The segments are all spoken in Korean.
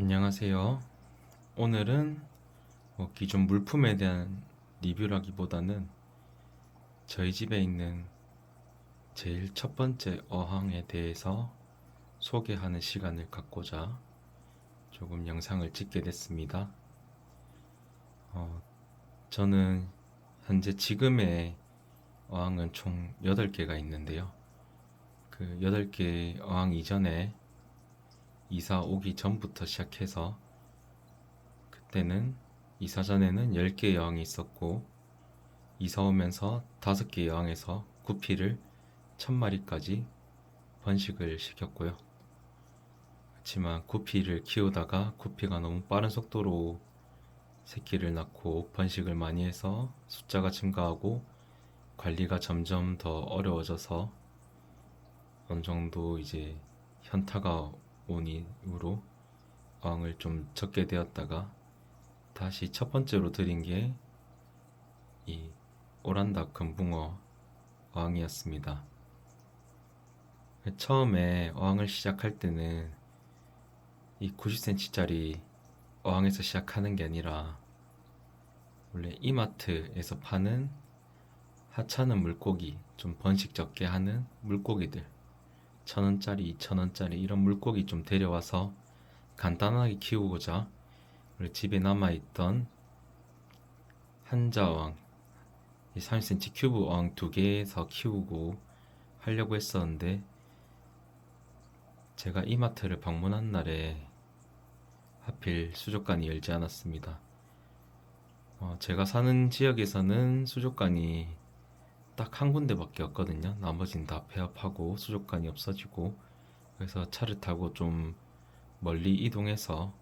안녕하세요. 오늘은 뭐 기존 물품에 대한 리뷰라기보다는 저희 집에 있는 제일 첫 번째 어항에 대해서 소개하는 시간을 갖고자 조금 영상을 찍게 됐습니다. 어, 저는 현재 지금의 어항은 총 8개가 있는데요. 그 8개 어항 이전에 이사 오기 전부터 시작해서 그때는 이사 전에는 10개 여왕이 있었고 이사 오면서 5개 여왕에서 구피를 1000마리까지 번식을 시켰고요. 그렇지만 구피를 키우다가 구피가 너무 빠른 속도로 새끼를 낳고 번식을 많이 해서 숫자가 증가하고 관리가 점점 더 어려워져서 어느 정도 이제 현타가 온 이후로 어항을 좀 적게 되었다가 다시 첫 번째로 들인 게이 오란다 금붕어 어항이었습니다. 처음에 어항을 시작할 때는 이 90cm짜리 어항에서 시작하는 게 아니라 원래 이마트에서 파는 하찮은 물고기 좀 번식 적게 하는 물고기들 천 원짜리, 이천 원짜리 이런 물고기 좀 데려와서 간단하게 키우고자 우리 집에 남아있던 한자어항, 30cm 큐브 어항 두 개에서 키우고 하려고 했었는데 제가 이마트를 방문한 날에 하필 수족관이 열지 않았습니다. 어, 제가 사는 지역에서는 수족관이 딱 한 군데밖에 없거든요. 나머지는 다 폐업하고 수족관이 없어지고 그래서 차를 타고 좀 멀리 이동해서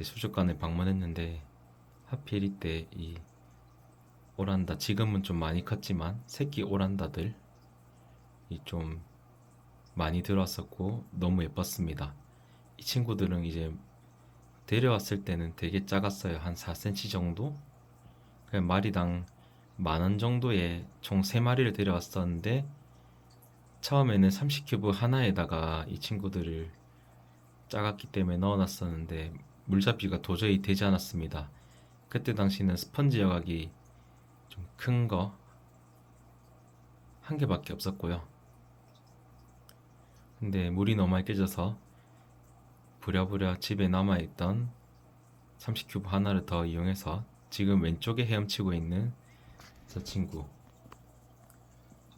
수족관을 방문했는데 하필 이때 이 오란다 지금은 좀 많이 컸지만 새끼 오란다들 이 좀 많이 들어왔었고 너무 예뻤습니다. 이 친구들은 이제 데려왔을 때는 되게 작았어요. 한 4cm 정도? 그냥 마리당 만 원 정도에 총 3마리를 데려왔었는데 처음에는 30큐브 하나에다가 이 친구들을 작았기 때문에 넣어놨었는데 물잡이가 도저히 되지 않았습니다. 그때 당시는 스펀지 여각이 좀 큰 거 한 개밖에 없었고요. 근데 물이 너무 많이 깨져서 부랴부랴 집에 남아있던 30큐브 하나를 더 이용해서 지금 왼쪽에 헤엄치고 있는 저 친구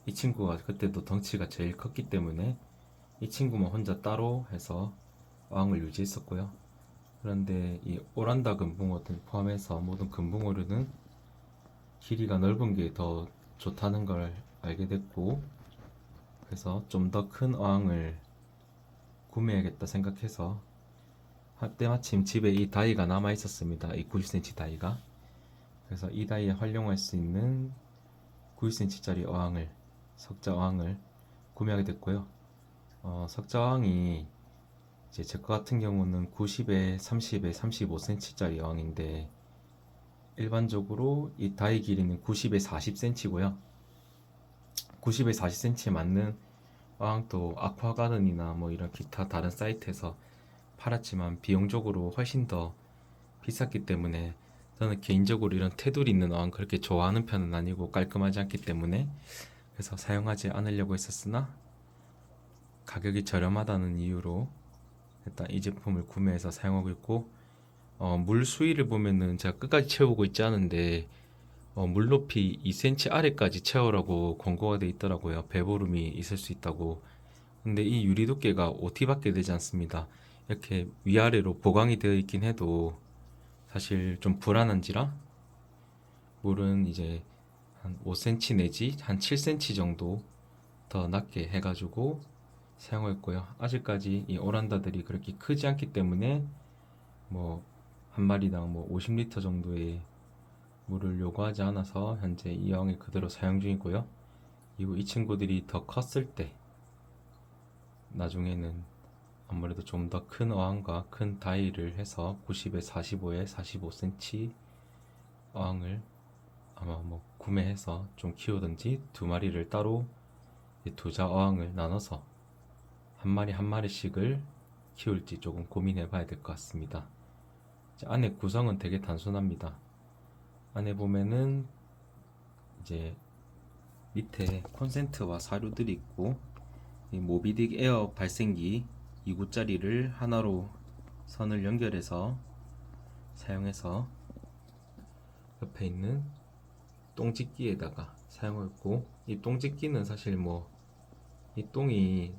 이 친구가 그때도 덩치가 제일 컸기 때문에 이 친구만 혼자 따로 해서 어항을 유지했었고요. 그런데 이 오란다 금붕어들 포함해서 모든 금붕어류는 길이가 넓은 게 더 좋다는 걸 알게 됐고 그래서 좀 더 큰 어항을 구매해야겠다 생각해서 한때 마침 집에 이 다이가 남아 있었습니다. 이 90cm 다이가 그래서 이 다이에 활용할 수 있는 90cm짜리 어항을 석자 어항을 구매하게 됐고요. 어, 석자 어항이 이제 제것 같은 경우는 90에 30에 35cm짜리 어항인데 일반적으로 이 다이 길이는 90에 40cm고요. 90에 40cm에 맞는 어항도 아쿠아가든이나 뭐 이런 기타 다른 사이트에서 팔았지만 비용적으로 훨씬 더 비쌌기 때문에 저는 개인적으로 이런 테두리 있는 어항 그렇게 좋아하는 편은 아니고 깔끔하지 않기 때문에 그래서 사용하지 않으려고 했었으나 가격이 저렴하다는 이유로 일단 이 제품을 구매해서 사용하고 있고 어, 물 수위를 보면은 제가 끝까지 채우고 있지 않은데 어, 물 높이 2cm 아래까지 채우라고 권고가 돼 있더라고요. 배보름이 있을 수 있다고. 근데 이 유리 두께가 5T밖에 되지 않습니다. 이렇게 위아래로 보강이 되어 있긴 해도 사실 좀 불안한지라 물은 이제 한 5cm 내지 한 7cm 정도 더 낮게 해가지고 사용했고요. 아직까지 이 오란다들이 그렇게 크지 않기 때문에 뭐 한 마리당 뭐 50리터 정도의 물을 요구하지 않아서 현재 이 어항을 그대로 사용 중이고요. 이후 이 친구들이 더 컸을 때 나중에는 아무래도 좀 더 큰 어항과 큰 다이를 해서 90에 45에 45cm 어항을 아마 뭐 구매해서 좀 키우든지 두 마리를 따로 이 두자 어항을 나눠서 한 마리 한 마리씩을 키울지 조금 고민해 봐야 될 것 같습니다. 안에 구성은 되게 단순합니다. 안에 보면은 이제 밑에 콘센트와 사료들이 있고 이 모비딕 에어 발생기 2구짜리를 하나로 선을 연결해서 사용해서 옆에 있는 똥집기에다가 사용했고 이 똥집기는 사실 뭐 이 똥이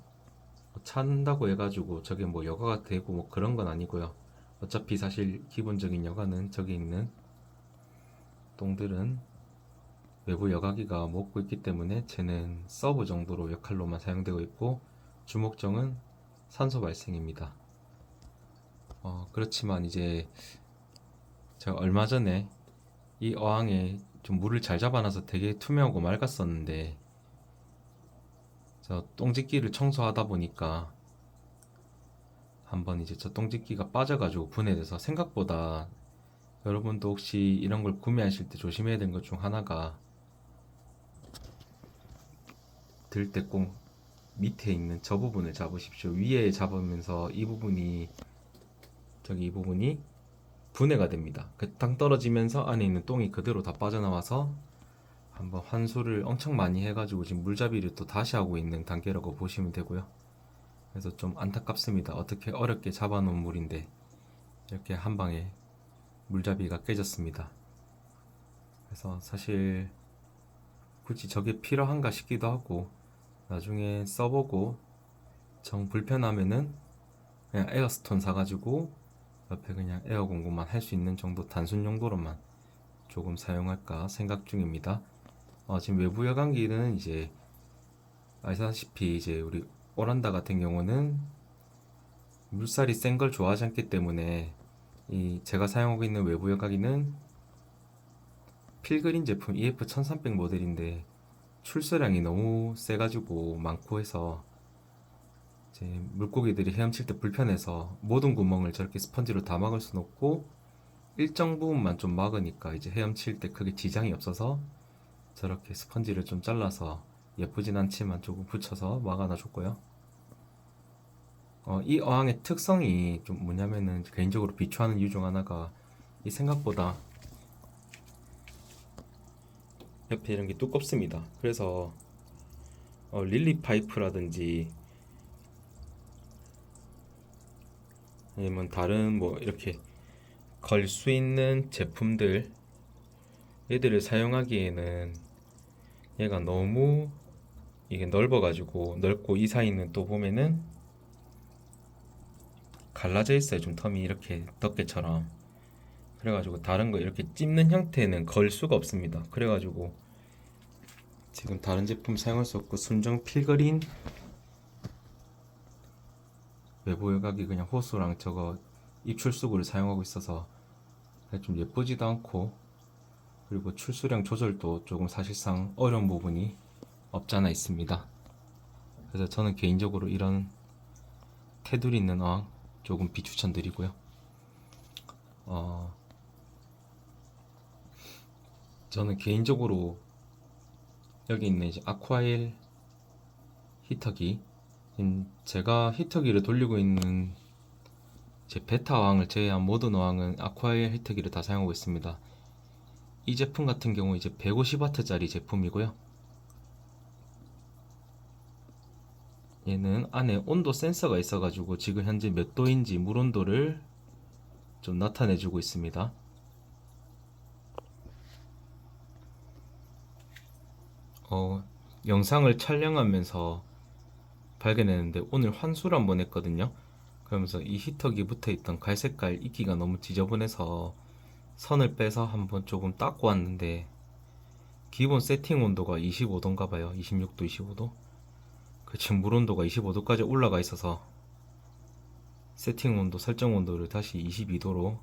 뭐 찬다고 해가지고 저게 뭐 여과가 되고 뭐 그런 건 아니고요. 어차피 사실 기본적인 여과는 저기 있는 똥들은 외부 여과기가 먹고 있기 때문에 쟤는 서브 정도로 역할로만 사용되고 있고 주목정은 산소 발생입니다. 어, 그렇지만 이제 제가 얼마 전에 이 어항에 좀 물을 잘 잡아놔서 되게 투명하고 맑았었는데 저 똥집기를 청소하다 보니까 한번 이제 저 똥집기가 빠져가지고 분해돼서 생각보다 여러분도 혹시 이런 걸 구매하실 때 조심해야 되는 것 중 하나가 들 때 꼭 밑에 있는 저 부분을 잡으십시오. 위에 잡으면서 이 부분이 저기 이 부분이 분해가 됩니다. 그땅 떨어지면서 안에 있는 똥이 그대로 다 빠져나와서 한번 환수를 엄청 많이 해가지고 지금 물잡이를 또 다시 하고 있는 단계라고 보시면 되고요. 그래서 좀 안타깝습니다. 어떻게 어렵게 잡아놓은 물인데 이렇게 한 방에 물잡이가 깨졌습니다. 그래서 사실 굳이 저게 필요한가 싶기도 하고 나중에 써보고 정 불편하면은 그냥 에어스톤 사가지고 옆에 그냥 에어 공구만 할 수 있는 정도 단순 용도로만 조금 사용할까 생각 중입니다. 어, 지금 외부 여광기는 이제 아시다시피 이제 우리 오란다 같은 경우는 물살이 센 걸 좋아하지 않기 때문에 이 제가 사용하고 있는 외부 여광기는 필그린 제품 EF 1300 모델인데 출소량이 너무 세가지고 많고 해서 이제 물고기들이 헤엄칠 때 불편해서 모든 구멍을 저렇게 스펀지로 다 막을 수는 없고 일정 부분만 좀 막으니까 이제 헤엄칠 때 크게 지장이 없어서 저렇게 스펀지를 좀 잘라서 예쁘진 않지만 조금 붙여서 막아놔 줬고요. 어, 이 어항의 특성이 좀 뭐냐면은 개인적으로 비추하는 이유 중 하나가 이 생각보다 옆에 이런 게 두껍습니다. 그래서 어, 릴리 파이프라든지 아니면 다른 뭐 이렇게 걸 수 있는 제품들 얘들을 사용하기에는 얘가 너무 이게 넓어가지고 넓고 이 사이는 또 보면은 갈라져 있어요. 좀 텀이 이렇게 덮개처럼. 그래가지고 다른 거 이렇게 찝는 형태는 걸 수가 없습니다. 그래가지고 지금 다른 제품 사용할 수 없고 순정 필그린 외부 여각이 그냥 호수랑 저거 입출수구를 사용하고 있어서 좀 예쁘지도 않고 그리고 출수량 조절도 조금 사실상 어려운 부분이 없잖아 있습니다. 그래서 저는 개인적으로 이런 테두리 있는 어항 조금 비추천드리고요. 어, 저는 개인적으로 여기 있는 이제 아쿠아일 히터기 음, 제가 히터기를 돌리고 있는 제 베타 어항을 제외한 모든 어항은 아쿠아일 히터기를 다 사용하고 있습니다. 이 제품 같은 경우 이제 150W짜리 제품이고요. 얘는 안에 온도 센서가 있어가지고 지금 현재 몇 도인지 물 온도를 좀 나타내주고 있습니다. 어, 영상을 촬영하면서 발견했는데 오늘 환수를 한번 했거든요. 그러면서 이 히터기 붙어 있던 갈색깔 이끼가 너무 지저분해서 선을 빼서 한번 조금 닦고 왔는데 기본 세팅 온도가 25도인가 봐요. 26도, 25도. 그 지금 물 온도가 25도까지 올라가 있어서 세팅 온도, 설정 온도를 다시 22도로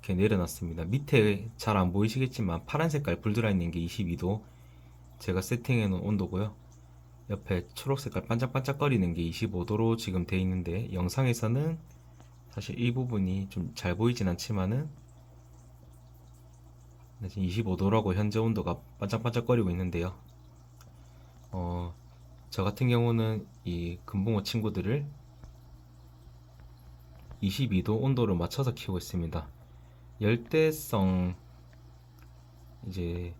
이렇게 내려놨습니다. 밑에 잘 안 보이시겠지만 파란 색깔 불 들어 있는 게 22도. 제가 세팅해 놓은 온도고요. 옆에 초록 색깔 반짝반짝거리는 게 25도로 지금 돼 있는데 영상에서는 사실 이 부분이 좀 잘 보이진 않지만은 네, 지금 25도라고 현재 온도가 반짝반짝거리고 있는데요. 어, 저 같은 경우는 이 금붕어 친구들을 22도 온도를 맞춰서 키우고 있습니다. 열대성 이제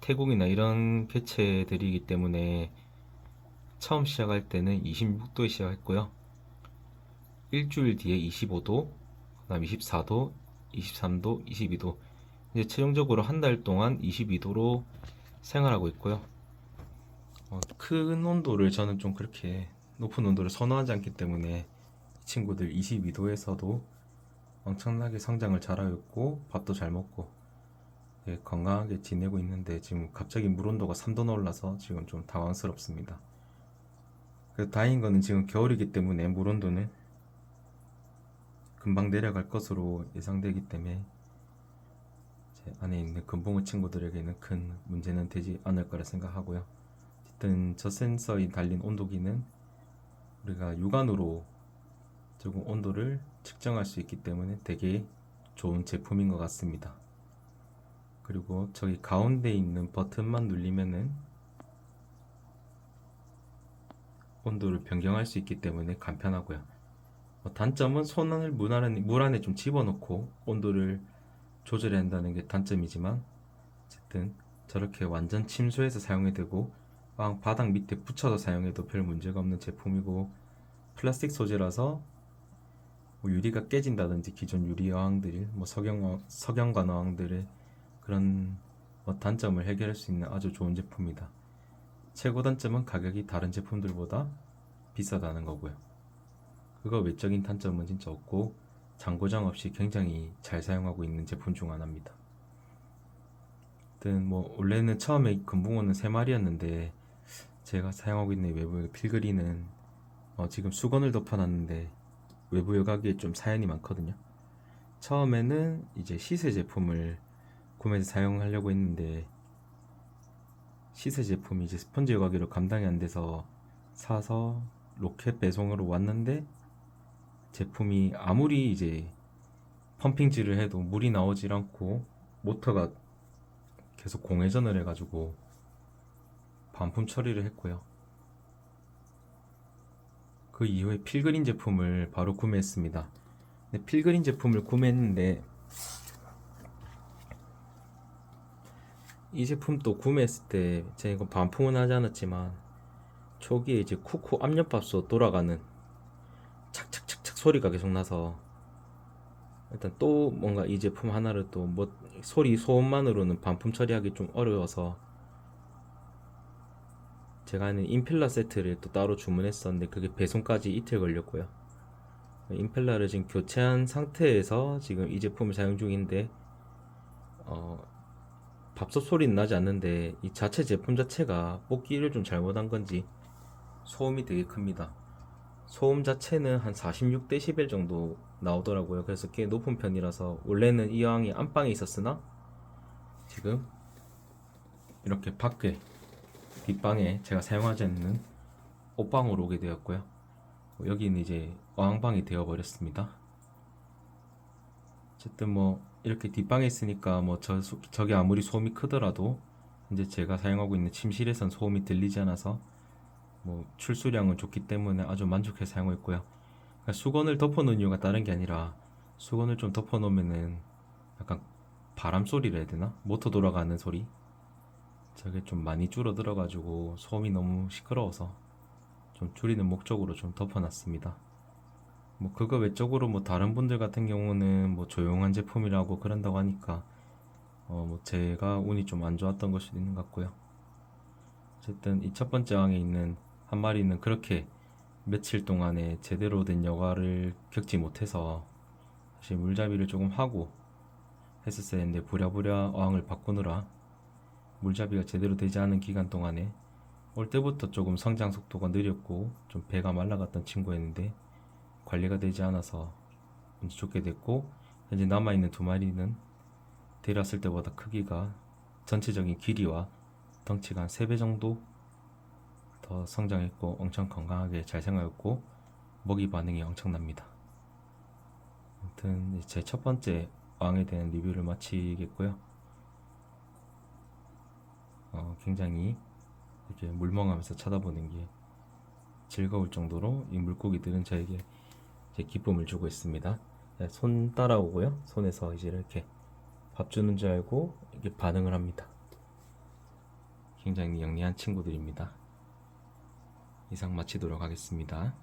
태국이나 이런 개체들이기 때문에 처음 시작할 때는 26도에 시작했고요. 일주일 뒤에 25도, 그다음 24도, 23도, 22도. 이제 최종적으로 한 달 동안 22도로 생활하고 있고요. 어, 큰 온도를 저는 좀 그렇게 높은 온도를 선호하지 않기 때문에 이 친구들 22도에서도 엄청나게 성장을 잘하고 있고 밥도 잘 먹고 예, 건강하게 지내고 있는데 지금 갑자기 물 온도가 3도나 올라서 지금 좀 당황스럽습니다. 그 다행인 거는 지금 겨울이기 때문에 물 온도는 금방 내려갈 것으로 예상되기 때문에 제 안에 있는 금붕어 친구들에게는 큰 문제는 되지 않을 거라 생각하고요. 어쨌든 저 센서에 달린 온도기는 우리가 육안으로 조금 온도를 측정할 수 있기 때문에 되게 좋은 제품인 것 같습니다. 그리고 저기 가운데 있는 버튼만 누르면은 온도를 변경할 수 있기 때문에 간편하고요. 뭐 단점은 손을 물 안에, 물 안에 좀 집어넣고 온도를 조절해야 한다는 게 단점이지만 어쨌든 저렇게 완전 침수해서 사용이 되고 빵 바닥 밑에 붙여서 사용해도 별 문제가 없는 제품이고 플라스틱 소재라서 뭐 유리가 깨진다든지 기존 유리 어항들이 뭐 석영 석영관 어항들의 그런 뭐 단점을 해결할 수 있는 아주 좋은 제품이다. 최고 단점은 가격이 다른 제품들보다 비싸다는 거고요. 그거 외적인 단점은 진짜 없고 장고장 없이 굉장히 잘 사용하고 있는 제품 중 하나입니다. 뭐 원래는 처음에 금붕어는 세 마리였는데 제가 사용하고 있는 외부 필그리는 어, 지금 수건을 덮어놨는데 외부 여과기에 좀 사연이 많거든요. 처음에는 이제 시세 제품을 구매해서 사용하려고 했는데 시세 제품이 이제 스펀지 여과기로 감당이 안 돼서 사서 로켓 배송으로 왔는데 제품이 아무리 이제 펌핑질을 해도 물이 나오질 않고 모터가 계속 공회전을 해가지고 반품 처리를 했고요. 그 이후에 필그린 제품을 바로 구매했습니다. 필그린 제품을 구매했는데 이 제품도 구매했을 때 제가 이거 반품은 하지 않았지만 초기에 이제 쿠쿠 압력밥솥 돌아가는 착착착착 소리가 계속 나서 일단 또 뭔가 이 제품 하나를 또 뭐 소리 소음만으로는 반품 처리하기 좀 어려워서 제가 하는 임펠러 세트를 또 따로 주문했었는데 그게 배송까지 이틀 걸렸고요. 임펠러를 지금 교체한 상태에서 지금 이 제품을 사용 중인데 어, 밥솥 소리는 나지 않는데 이 자체 제품 자체가 뽑기를 좀 잘못한 건지 소음이 되게 큽니다. 소음 자체는 한 46dB 정도 나오더라고요. 그래서 꽤 높은 편이라서 원래는 이 여왕이 안방에 있었으나 지금 이렇게 밖에 뒷방에 제가 사용하지 않는 옷방으로 오게 되었고요. 여기는 이제 어항방이 되어 버렸습니다. 어쨌든 뭐 이렇게 뒷방에 있으니까 뭐 저, 저게 아무리 소음이 크더라도 이제 제가 사용하고 있는 침실에선 소음이 들리지 않아서 뭐 출수량은 좋기 때문에 아주 만족해 사용하고 있고요. 그러니까 수건을 덮어놓은 이유가 다른 게 아니라 수건을 좀 덮어놓으면은 약간 바람 소리를 해야 되나? 모터 돌아가는 소리? 저게 좀 많이 줄어들어가지고 소음이 너무 시끄러워서 좀 줄이는 목적으로 좀 덮어놨습니다. 뭐 그거 외적으로 뭐 다른 분들 같은 경우는 뭐 조용한 제품이라고 그런다고 하니까 어 뭐 제가 운이 좀 안 좋았던 걸 수도 있는 것 같고요. 어쨌든 이 첫 번째 왕에 있는 한 마리는 그렇게 며칠 동안에 제대로 된 여과를 겪지 못해서 사실 물잡이를 조금 하고 했었어야 했는데 부랴부랴 어항을 바꾸느라 물잡이가 제대로 되지 않은 기간 동안에 올 때부터 조금 성장 속도가 느렸고 좀 배가 말라갔던 친구였는데 관리가 되지 않아서 운이 좋게 됐고 현재 남아있는 두 마리는 데려왔을 때보다 크기가 전체적인 길이와 덩치가 한 3배 정도 더 성장했고 엄청 건강하게 잘 생활했고 먹이 반응이 엄청납니다. 아무튼 제 첫 번째 왕에 대한 리뷰를 마치겠고요. 어, 굉장히 이렇게 물멍하면서 쳐다보는 게 즐거울 정도로 이 물고기들은 저에게 기쁨을 주고 있습니다. 네, 손 따라오고요. 손에서 이제 이렇게 밥 주는 줄 알고 이렇게 반응을 합니다. 굉장히 영리한 친구들입니다. 이상 마치도록 하겠습니다.